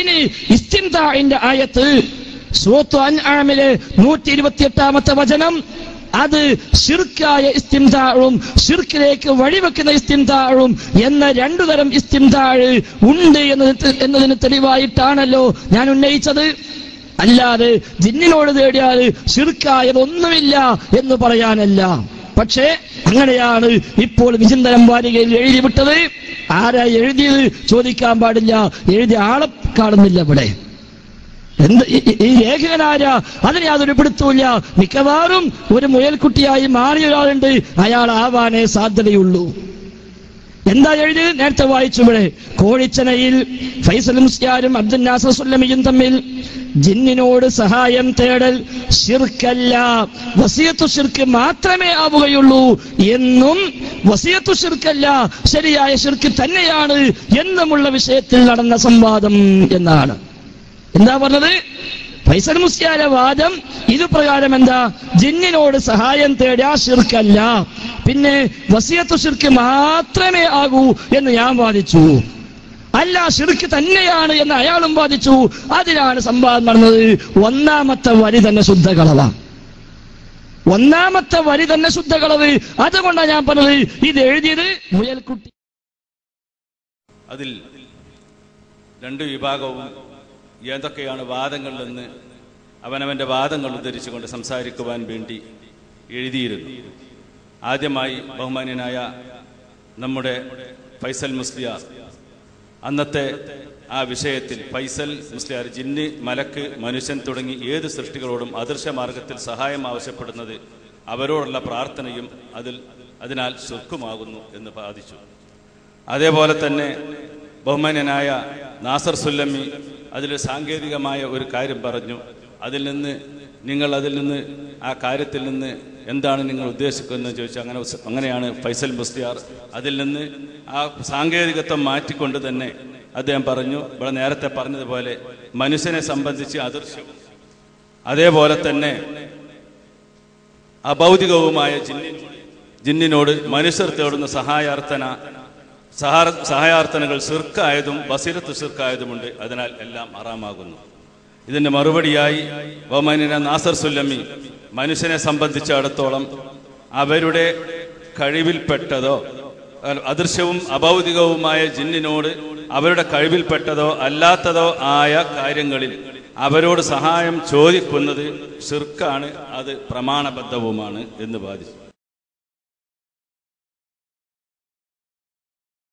ഇനി ഇസ്തിംതാഇന്റെ ആയത്ത് സൂറത്തു അൻആമിലെ നൂറ്റി ഇരുപത്തിയെട്ടാമത്തെ വചനം അത് ഷിർക്കായ ഇസ്തിംതാഴും ഷിർക്കിലേക്ക് വഴിവെക്കുന്ന ഇസ്തിംതാഴും എന്ന രണ്ടു തരം ഇസ്തിംതാഴ് ഉണ്ട് എന്നതിന് തെളിവായിട്ടാണല്ലോ ഞാൻ ഉന്നയിച്ചത്. അല്ലാതെ ജിന്നിനോട് തേടിയാൽ ഷിർക്കായതൊന്നുമില്ല എന്ന് പറയാനല്ല. പക്ഷേ അങ്ങനെയാണ് ഇപ്പോൾ വിചിന്തനം വാരികയിൽ എഴുതി വിട്ടത് ആരാ എഴുതിയത് ചോദിക്കാൻ പാടില്ല. എഴുതിയ ആളെ കാണുന്നില്ല ഇവിടെ. എന്ത് ഈ ലേഖകനാരാ അതിന് യാതൊരു പിടുത്തൂല്ല മിക്കവാറും ഒരു മുയൽക്കുട്ടിയായി മാറിയ ഒരാളുണ്ട്. അയാൾ ആവാനേ സാധ്യതയുള്ളൂ. എന്താ എഴുതിയത് നേരത്തെ വായിച്ചു ഇവിടെ. കോഴിച്ചനയിൽ ഫൈസൽ മുസ്യാരും അബ്ദുൽ നാസർ സുല്ലമിയും തമ്മിൽ ജിന്നിനോട് സഹായം തേടൽ ഷിർക്കല്ല വസിയത്തു ഷിർക്ക് മാത്രമേ ആവുകയുള്ളൂ എന്നും വസിയത്തു ഷിർക്കല്ല ശരിയായ ഷിർക്ക് തന്നെയാണ് എന്നുമുള്ള വിഷയത്തിൽ നടന്ന സംവാദം എന്നാണ്. എന്താ പറഞ്ഞത്? ഫൈസൽ മുസ്യാരെ വാദം ഇത് പ്രകാരം എന്താ? ജിന്നിനോട് സഹായം തേടാ ഷിർക്കല്ല പിന്നെ വസിയത്തു ശിർക്ക് മാത്രമേ ആകൂ എന്ന് ഞാൻ വാദിച്ചു. അല്ല ശിർക്ക് തന്നെയാണ് എന്ന് അയാളും വാദിച്ചു. അതിലാണ് സംവാദം നടന്നത്. ഒന്നാമത്തെ വരി തന്നെ ശുദ്ധകളവാ ഒന്നാമത്തെ വരി തന്നെ ശുദ്ധകളവ് അതുകൊണ്ടാണ് ഞാൻ പറഞ്ഞത്. ഇത് എഴുതിയത് മുയൽക്കുട്ടി. അതിൽ രണ്ട് വിഭാഗവും ഏതൊക്കെയാണ് വാദങ്ങളിലെന്ന് അവനവന്റെ വാദങ്ങൾ ഉദ്ധരിച്ചുകൊണ്ട് സംസാരിക്കുവാൻ വേണ്ടി എഴുതിയിരുന്നു. ആദ്യമായി ബഹുമാന്യനായ നമ്മുടെ ഫൈസൽ മുസ്ലിയാർ. അന്നത്തെ ആ വിഷയത്തിൽ ഫൈസൽ മുസ്ലിയാർ ജിന്ന് മലക്ക് മനുഷ്യൻ തുടങ്ങി ഏത് സൃഷ്ടികളോടും അദൃശ്യ മാർഗത്തിൽ സഹായം ആവശ്യപ്പെടുന്നത് അവരോടുള്ള പ്രാർത്ഥനയും അതിൽ അതിനാൽ ശുക്കുമാകുന്നു എന്ന് ബാധിച്ചു അതേപോലെ തന്നെ ബഹുമാന്യനായ നാസർ സുല്ലമ്മി അതിൽ സാങ്കേതികമായ ഒരു കാര്യം പറഞ്ഞു. അതിൽ നിന്ന് നിങ്ങൾ അതിൽ നിന്ന് ആ കാര്യത്തിൽ നിന്ന് എന്താണ് നിങ്ങൾ ഉദ്ദേശിക്കുന്നത് ചോദിച്ചു അങ്ങനെ അങ്ങനെയാണ് ഫൈസൽ മുസ്തിയാർ അതിൽ നിന്ന് ആ സാങ്കേതികത്വം മാറ്റിക്കൊണ്ട് തന്നെ അദ്ദേഹം പറഞ്ഞു ഇവിടെ നേരത്തെ പറഞ്ഞതുപോലെ മനുഷ്യനെ സംബന്ധിച്ച് അദൃശ്യവും അതേപോലെ തന്നെ അഭൗതികവുമായ ജിന്നി ജിന്നിനോട് മനുഷ്യർ തേടുന്ന സഹായാർത്ഥന സഹാര- സഹായാർത്ഥനകൾ സിർക്കായതും ബസിരത്ത് സിർക്കായതുമുണ്ട്. അതിനാൽ എല്ലാം അറാമാകുന്നു ഇതിന്റെ മറുപടിയായി ബഹുമാനിന നാസർ സുല്ലമി മനുഷ്യനെ സംബന്ധിച്ചിടത്തോളം അവരുടെ കഴിവിൽപ്പെട്ടതോ അദൃശ്യവും അഭൗതികവുമായ ജിന്നിനോട് അവരുടെ കഴിവിൽപ്പെട്ടതോ അല്ലാത്തതോ ആയ കാര്യങ്ങളിൽ അവരോട് സഹായം ചോദിക്കുന്നത് ഷിർക്കാണ് അത് പ്രമാണബദ്ധവുമാണ് എന്ന് ബാധിച്ചു